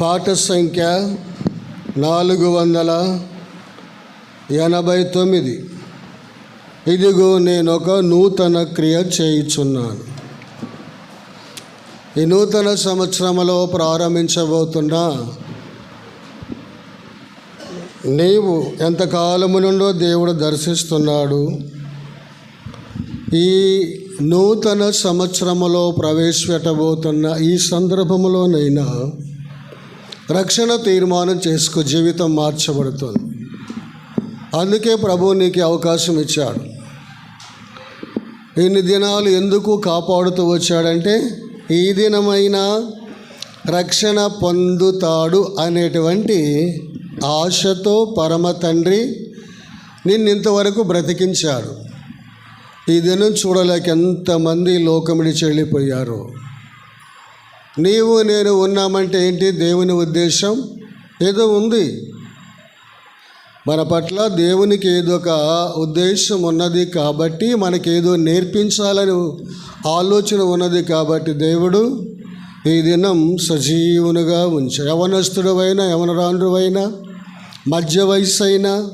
పాట సంఖ్య నాలుగు వందల ఎనభై తొమ్మిది. ఇదిగో నేను ఒక నూతన క్రియ చేయుచున్నాను. ఈ నూతన సంవత్సరంలో ప్రారంభించబోతున్న నీవు ఎంతకాలము నుండో దేవుడు దర్శిస్తున్నాడు. ఈ నూతన సంవత్సరములో ప్రవేశపెట్టబోతున్న ఈ సందర్భములోనైనా రక్షణ తీర్మానం చేసుకో జీవితం మార్చబడుతుంది. అందుకే ప్రభు నీకు అవకాశం ఇచ్చాడు. ఇన్ని దినాలు ఎందుకు కాపాడుతూ వచ్చాడంటే ఈ దినమైన రక్షణ పొందుతాడు అనేటువంటి ఆశతో పరమ తండ్రి నిన్ను ఇంతవరకు బ్రతికించాడు. ఈ దినం చూడలేక ఎంతమంది లోకమిడి చెల్లిపోయారు. నీవు నేను ఉన్నామంటే ఏంటి దేవుని ఉద్దేశం? ఏదో ఉంది. మన పట్ల దేవునికి ఏదో ఒక ఉద్దేశం ఉన్నది కాబట్టి మనకేదో నేర్పించాలని ఆలోచన ఉన్నది కాబట్టి దేవుడు ఈ దినం సజీవునిగా ఉంచాడు యవనస్తుడవైనా యవనరాండ్రువైనా మధ్య వయసు అయినా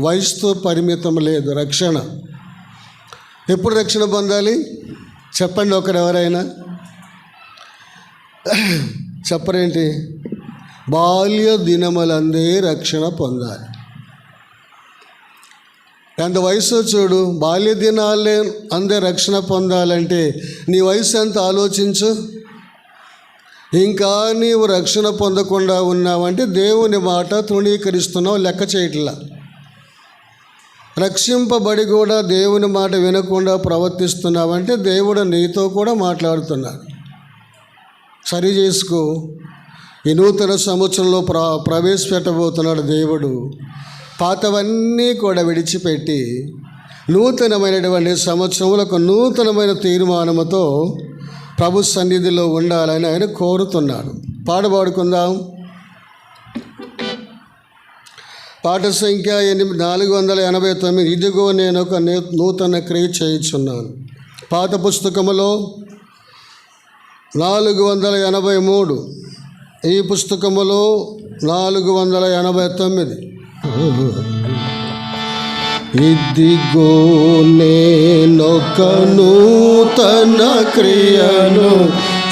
వయసుతో పరిమితం లేదు రక్షణ. ఎప్పుడు రక్షణ పొందాలి? చెప్పండి ఒకరు ఎవరైనా చెప్పరేంటి? బాల్య దినములందే రక్షణ పొందాలి. ఎంత వయసు చూడు బాల్య దినాలే అందే రక్షణ పొందాలంటే నీ వయసు ఎంత ఆలోచించు? ఇంకా నీవు రక్షణ పొందకుండా ఉన్నావంటే దేవుని మాట తృణీకరిస్తున్నావు లెక్క చేయట్లా. రక్షింపబడి కూడా దేవుని మాట వినకుండా ప్రవర్తిస్తున్నావంటే దేవుడు నీతో కూడా మాట్లాడుతున్నాడు. సరి చేసుకో ఈ నూతన సంవత్సరంలో ప్ర ప్రవేశపెట్టబోతున్నాడు దేవుడు. పాతవన్నీ కూడా విడిచిపెట్టి నూతనమైనటువంటి సంవత్సరంలో ఒక నూతనమైన తీర్మానముతో ప్రభు సన్నిధిలో ఉండాలని ఆయన కోరుతున్నాడు. పాడబాడుకుందాం పాట సంఖ్య ఎనిమిది నాలుగు వందల ఎనభై తొమ్మిది. ఇదిగో నేను ఒక నూతన క్రియ చేయుచున్నాను. పాత పుస్తకములో నాలుగు వందల ఎనభై మూడు. ఈ పుస్తకములో నాలుగు వందల ఎనభై తొమ్మిది. ఇదిగో నేనొక నూతన క్రియను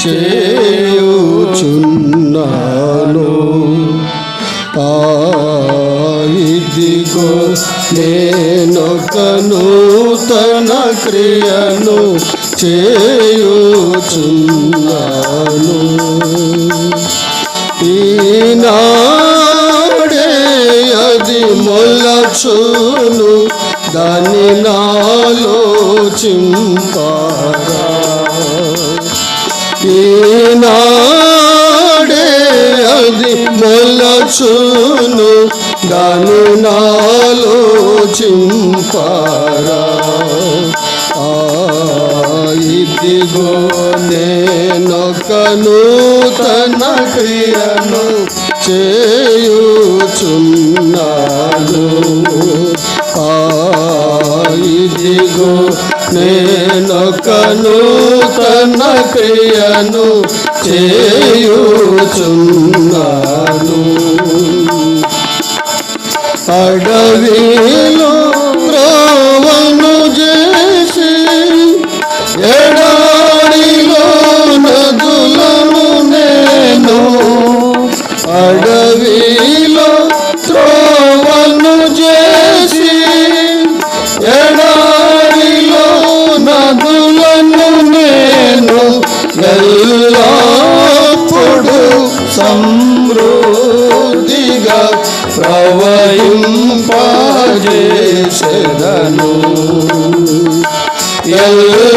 చేయుచున్నాను. ఆ ఇదిగో నేనొక నూతన క్రియను చేయుచున్నాను. ఈనాడే అది మొలచును దాని నాలో చింపారా. ఈనా చింపారా ఇదిగో నేనొక నూతన క్రియను చేయుచున్నాను. ఇదిగో నేనొక నూతన క్రియను చేయుచున్నాను. అడవిలో చేసి ఎడారిలో నదులను నేను అడ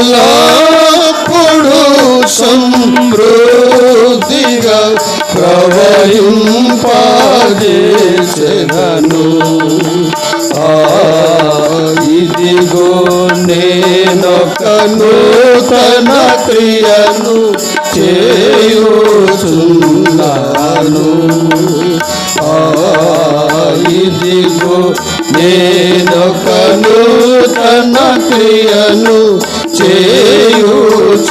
ఎల్లప్పుడు సమృద్ధిగా ప్రవహింపజేసెదను. ఇదిగో నేనొక నూతన క్రియను చేయుచున్నాను. ఇదిగో నేనొక నూతన క్రియను చేయుచున్నాను.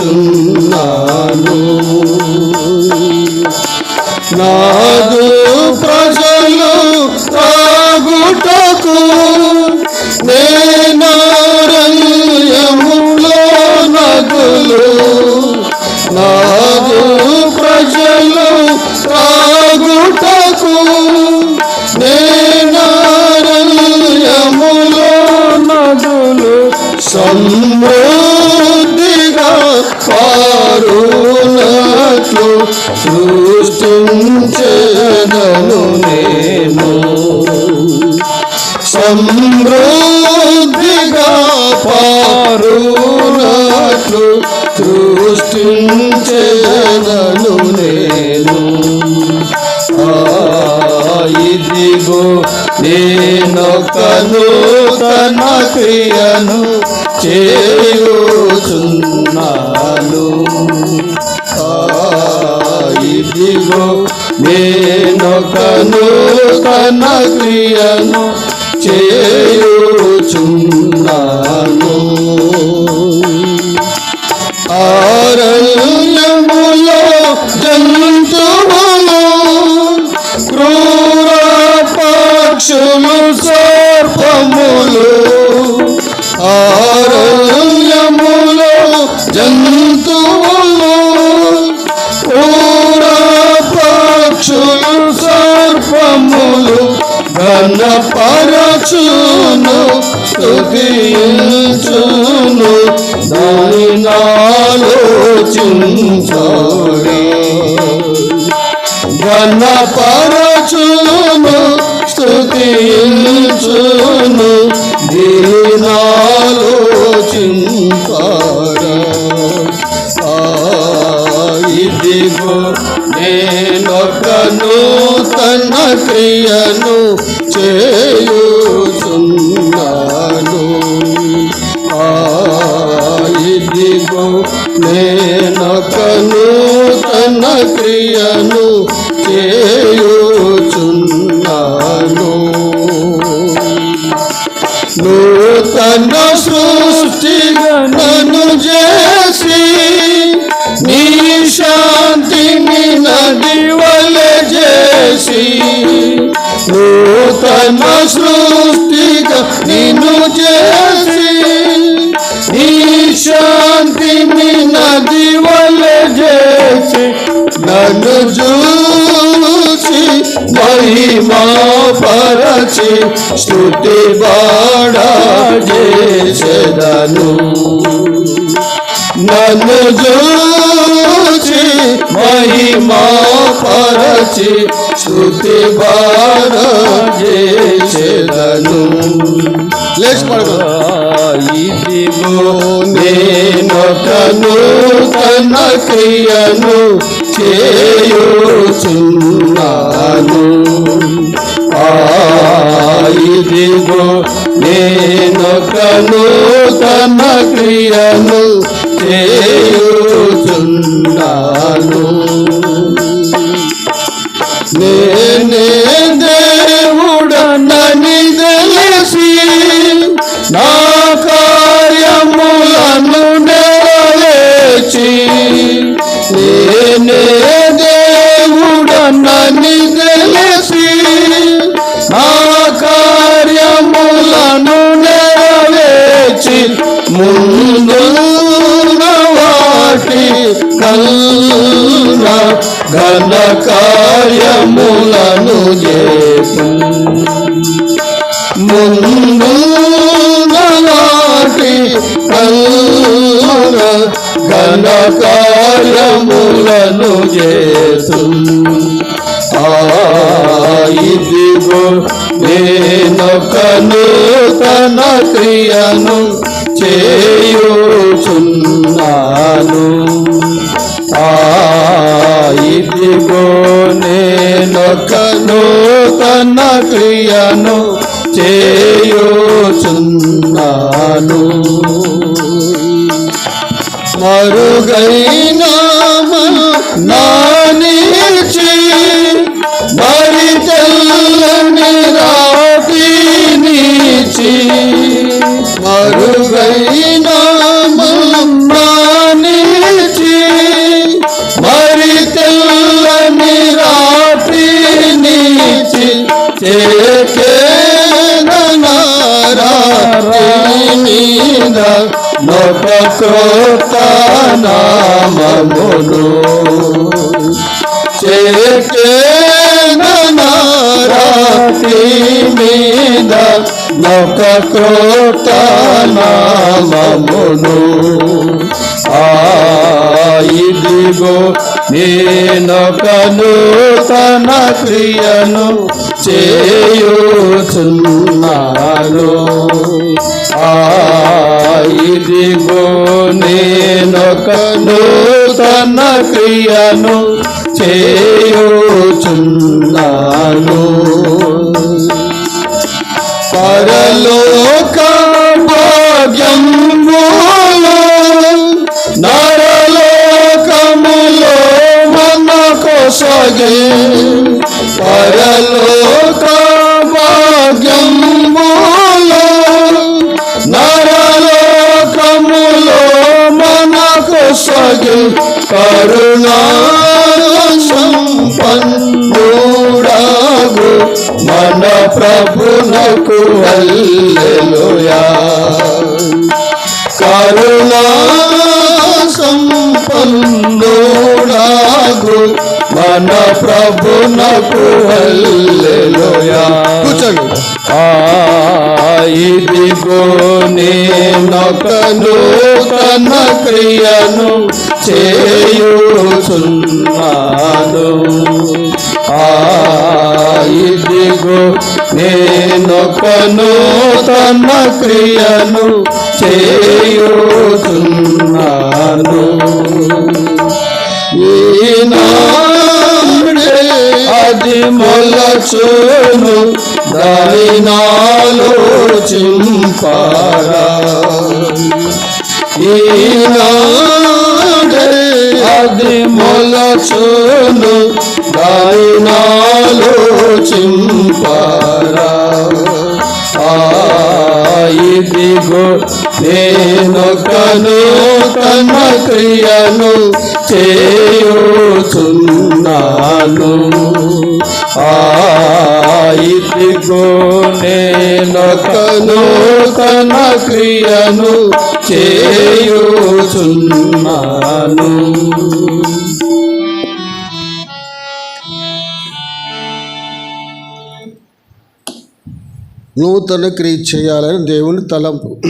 సృష్టించేదను నేను. ఆ, ఇదిగో నేనొకను తన క్రియను చేయుచున్నాను. ఆ, ఇదిగో నేనొకను తన క్రియను చేయుచున్నాను. ఘనపరచును స్తుతించును దాని నాలోచించాలి ఘనపరచును స్తుతించును దీనాలోచింపారా ఆ ఇదిగో నేనొకను తన చేయుచున్నాను. ఇదిగో నేనొకను తన క్రియను చేయుచున్నాను. నూతన జన్మ సృష్టిగా నిన్ను చేసి ఈ శాంతిని నది వల్ల చేసి నన్ను చూసి మహిమా పరచి స్థుతి బాడా చేసేదను. నన్ను చూచి మహిమా పరచి స్థుతి బాడా చేసేదను లేచి ఇదిగో నేనొకను తన క్రియను చేయుచున్నాను ఆ ఇదిగో నేనొకను తన క్రియను చేయుచున్నాను నే వాటి కల్లా ఘన కార్యములను చేసు ముందు నాటి కల్లా ఘన కార్యములను చేసు ఆ ఇదిగో నేనొకను తన క్రియను చేయుచున్నాను. ఆ ఇదిగో నేనొకను తన క్రియను చేయుచున్నాను. మరుగైనా నా నొక క్రోత నామమును చేకేనారాతి మీద నొక ఇదిగో నేనొక నూతన క్రియను చేయుచున్న నూతన క్రియను చేయుచున్నాను. పరలోక భాగ్యం నరలోకములో మన కొసగే పరలోక భాగ్యం నరలోకములో మన కొసగే కరుణా సంపన్నుడాగు మన ప్రభునకు అల్లెలుయా చేయుచున్నాను ఆ ఇదిగో నేనొక నూతన క్రియను చేయుచున్నాను ఈనాడే అది మొలచును దాని నాలో చింపారా ఈనాడే అది మొలచును దాని నాలో చింపారా ఆ ఇదిగో నేనొక తన క్రియను చేయుచున్నాను. ఆ ఇదిగో నేనొక తన క్రియను చేయుచున్నాను. నూతన క్రియ చేయాలని దేవుని తలంపు.